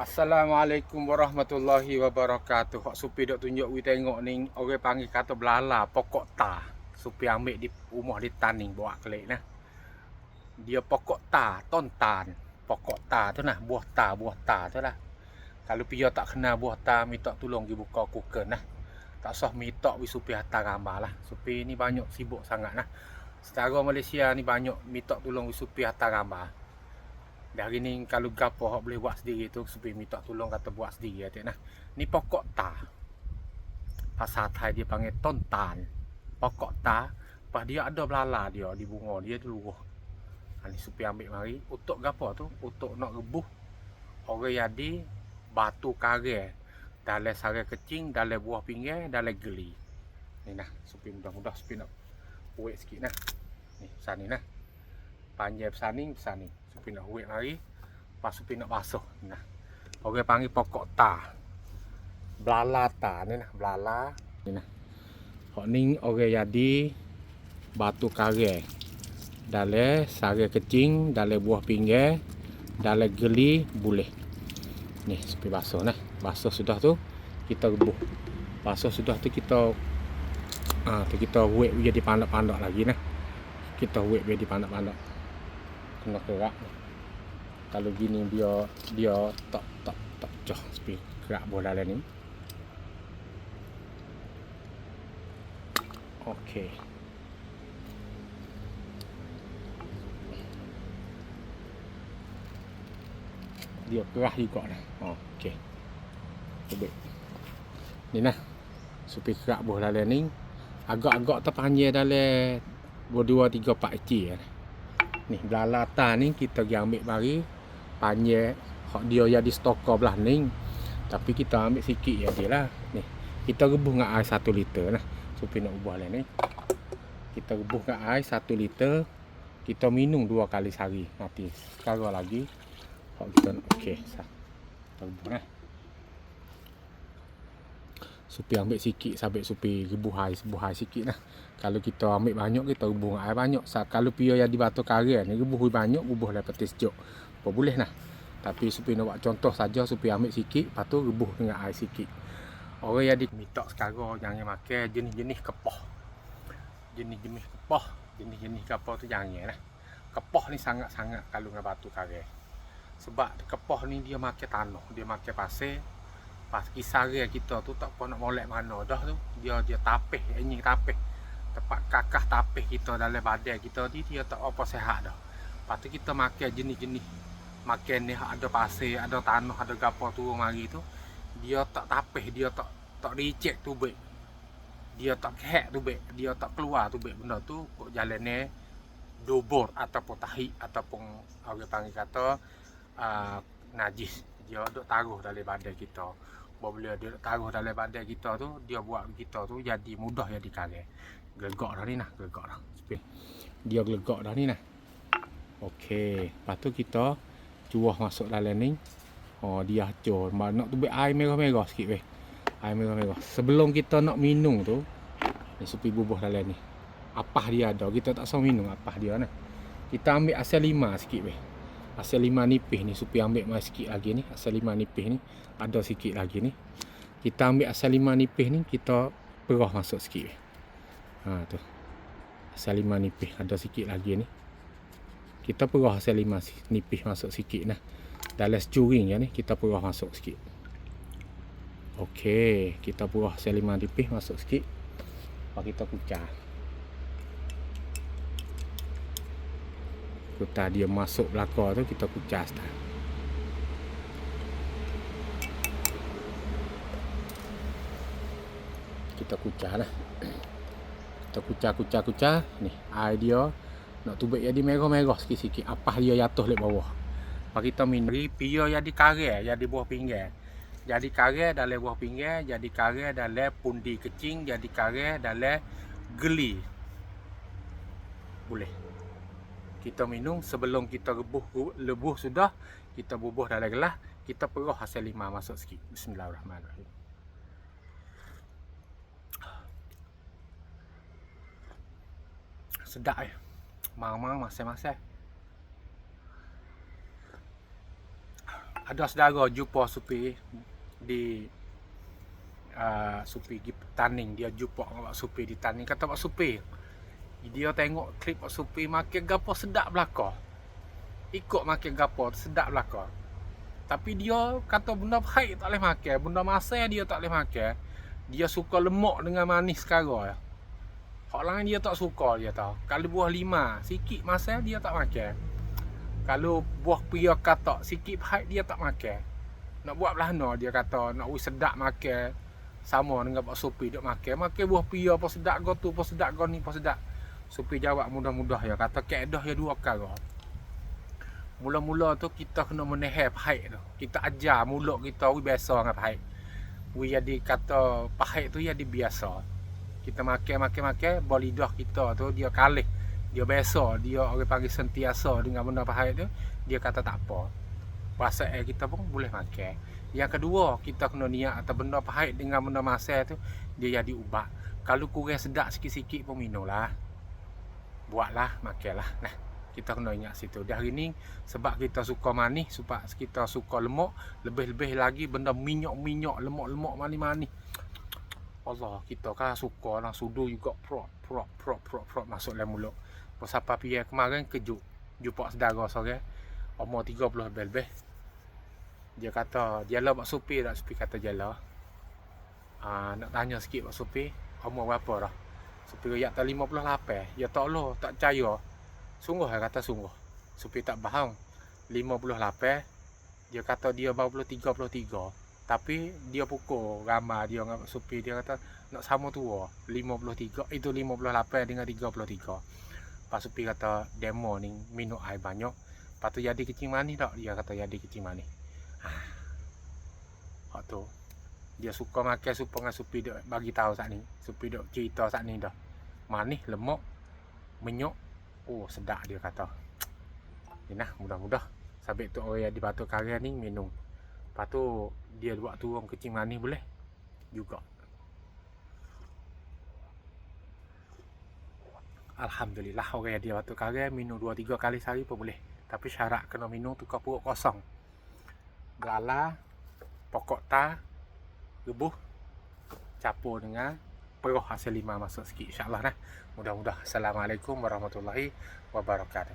Assalamualaikum warahmatullahi wabarakatuh. Hak supi dok tunjuk we tengok ni orang panggil kata belala pokok ta. Supi ambil di rumah di taning bawa kelik nah. Dia pokok ta, tontan. Pokok ta tu nah, buah ta, buah ta tu lah. Kalau pia tak kena buah ta, minta tolong di buka kuken nah. Tak sah minta we supi hantar gambar lah. Supi ni banyak sibuk sangat nah. Setara Malaysia ni banyak minta tolong we supi hantar gambar. Dah hari ni kalau gapo hak boleh buat sendiri tu supaya minta tolong kata buat sendiri atik nah. Ni pokok ta. Pasal Thai dia panggil tontan. Pokok ta. Lepas dia ada belala dia di bunga dia dulu. Ha, ni supaya ambil mari. Untuk gapo tu? Untuk nak rebuh. Orang jadi batu kare. Dalam sara kecing, dalam buah pinggir, dalam geli. Ni nah, supaya mudah-mudah supaya nak buat sikit nah. Ni, pesan ni nah. Panjang pesan ni, pesan ni. Supi nak huik lari pas supi nak basuh. Nah orang panggil pokok ta. Belala ta ni nah belala ni nah. Hok ni orang jadi batu kare. Dale sare kecing dale buah pinggir dale geli boleh ni supi basuh nah. Basuh sudah tu kita rebuh. Basuh sudah tu kita ah tu kita huik jadi pandak-pandak lagi nah. Kita huik jadi pandak-pandak kena kerak kalau gini dia dia tak tak tak cah sepi kerak bola lain ni. Okey. Dia kerah juga oh, okey. Baik ni nah. Supi kerak bola lain ni. Agak-agak terpanjang dalam 2 3 4 inci ya. Ni belalata ni kita pergi ambil mari panjang hak dia jadi stokor belah ni. Tapi kita ambil sikit ya dia lah. Ni. Kita rebus dengan air 1 liter lah. Supaya nak ubah lah ni. Kita rebus dengan air 1 liter. Kita minum dua kali sehari. Nanti sekarang lagi. Hak kita okey. Kita rebus lah. Supi ambil sikit sampai supi rebuh air, rebuh air sikit lah. Kalau kita ambil banyak kita rebuh air banyak. Kalau pia yang di batu karir ni rebuh banyak, rebuh lah peti sejuk. Apa boleh lah. Tapi supi nak buat contoh saja supi ambil sikit, lepas tu rebuh dengan air sikit. Orang yang diminta sekarang jangan makan jenis-jenis kepah. Jenis-jenis kepah, jenis-jenis kepah tu jangan lah. Kepah ni sangat-sangat kalau dengan batu karir. Sebab kepah ni dia makan tanah, dia makan pasir, pas kisah kita tu tak pernah nak molek mana dah tu. Dia dia tapih ini tapih. Tempat kakah tapih kita dalam badan kita ni dia tak apa sehat dah. Lepas tu kita makan jenis-jenis. Makan ni ada pasir ada tanah ada gapo tu mari tu. Dia tak tapih dia tak tak reject tu baik. Dia tak kek tu baik. Dia tak keluar tu baik. Benda tu kok jalan ni dobor ataupun tahi ataupun orang panggil kata uh, najis. Dia duk taruh dalam badan kita bila dia taruh dalam badan kita tu dia buat kita tu jadi mudah jadi karet gelegak dah ni nah gelegak dah. Dia gelegak dah ni nah. Okey lepas tu kita cuah masuk dalam ni. Oh dia hancur nak tu air merah-merah sikit weh air merah-merah. Sebelum kita nak minum tu ni supi bubuh dalam ni. Apa dia ada. Kita tak usah minum apa dia nah. Kita ambil asal lima sikit weh asal lima nipis ni supaya ambil mai sikit lagi ni asal lima nipis ni ada sikit lagi ni. Kita ambil asal lima nipis ni kita perah masuk sikit. Ha tu. Asal lima nipis ada sikit lagi ni. Kita perah asal lima nipis masuk sikit nah. Dalam securing ya ni kita perah masuk sikit. Okey, kita perah asal lima nipis masuk sikit. Lepas kita kucah Kuta dia masuk belakang tu kita kucas dah. Kita kucah lah. Kita kucah kucah kucah ni air dia nak tubik jadi merah-merah sikit-sikit. Apa dia jatuh lek bawah. Pak kita minum pia jadi kare jadi buah pinggir. Jadi kare dalam buah pinggir, jadi kare dalam pundi kecing, jadi kare dalam geli. Boleh kita minum sebelum kita rebuh lebuh sudah kita bubuh dalam gelas kita perah hasil lima masuk sikit. Bismillahirrahmanirrahim. Sedap eh? Mang-mang masih-masih. Ada saudara jumpa supi di uh, supi pergi taning dia jumpa Pak Supi di taning kata Pak Supi dia tengok klip Supi makan gapo sedap belaka ikut makan gapo sedap belaka tapi dia kata benda baik tak boleh makan benda masam dia tak boleh makan dia suka lemak dengan manis sekarang ya. Hak lain dia tak suka dia tahu. Kalau buah lima, sikit masam dia tak makan. Kalau buah pia katak sikit pahit dia tak makan. Nak buat belahna dia kata nak wis sedap makan sama dengan Pak Supi duk makan. Makan buah pia apa sedap go tu, apa sedap go ni, apa sedap. Supi jawab mudah-mudah ya kata kaedah ya dua perkara. Mula-mula tu kita kena menehe pahit tu. Kita ajar mulut kita we biasa dengan pahit. We jadi kata pahit tu jadi biasa. Kita makan makan makan, lidah kita tu dia kalih dia biasa dia orang panggil sentiasa dengan benda pahit tu dia kata tak apa puasa air kita pun boleh makan yang kedua kita kena niat atau benda pahit dengan benda masal tu dia jadi ubat kalau kurang sedap sikit-sikit pun minumlah buatlah makanlah nah kita kena ingat situ dah hari ni sebab kita suka manis sebab kita suka lemak lebih-lebih lagi benda minyak-minyak lemak-lemak manis-manis Allah kita kan suka lah sudu juga prok prok prok prok prok masuk dalam mulut Pasapa pi kemarin kejut jumpa saudara sore umur 30 lebih-lebih. Dia kata dia lah bak supi tak supi kata dia lah. Ha, nak tanya sikit bak supi umur berapa dah? Supi royak tak 58. Ya tak lo tak percaya. Sungguh dia kata sungguh. Supi tak faham. 58 dia kata dia baru 33. Tapi dia pukul ramai dia dengan Supi dia kata nak sama tua 53 itu 58 dengan 33 Pak Supi kata demo ni minum air banyak. Lepas tu jadi kecing manis tak? Dia kata jadi kecing manis. Ha. Hak tu. Dia suka makan supa dengan Supi dia bagi tahu saat ni. Supi dia cerita saat ni dah. Manis, lemak, menyok. Oh sedap dia kata. Ini nah mudah-mudah. Sampai tu orang yang di Batu Karya ni minum. Lepas tu dia buat turun kecing manis boleh? Juga. Alhamdulillah orang yang dia waktu kare minum 2-3 kali sehari pun boleh. Tapi syarat kena minum tu kau perut kosong. Belala, pokok ta, rebuh, capur dengan peruh hasil lima masuk sikit insyaAllah nah. Mudah-mudah. Assalamualaikum warahmatullahi wabarakatuh.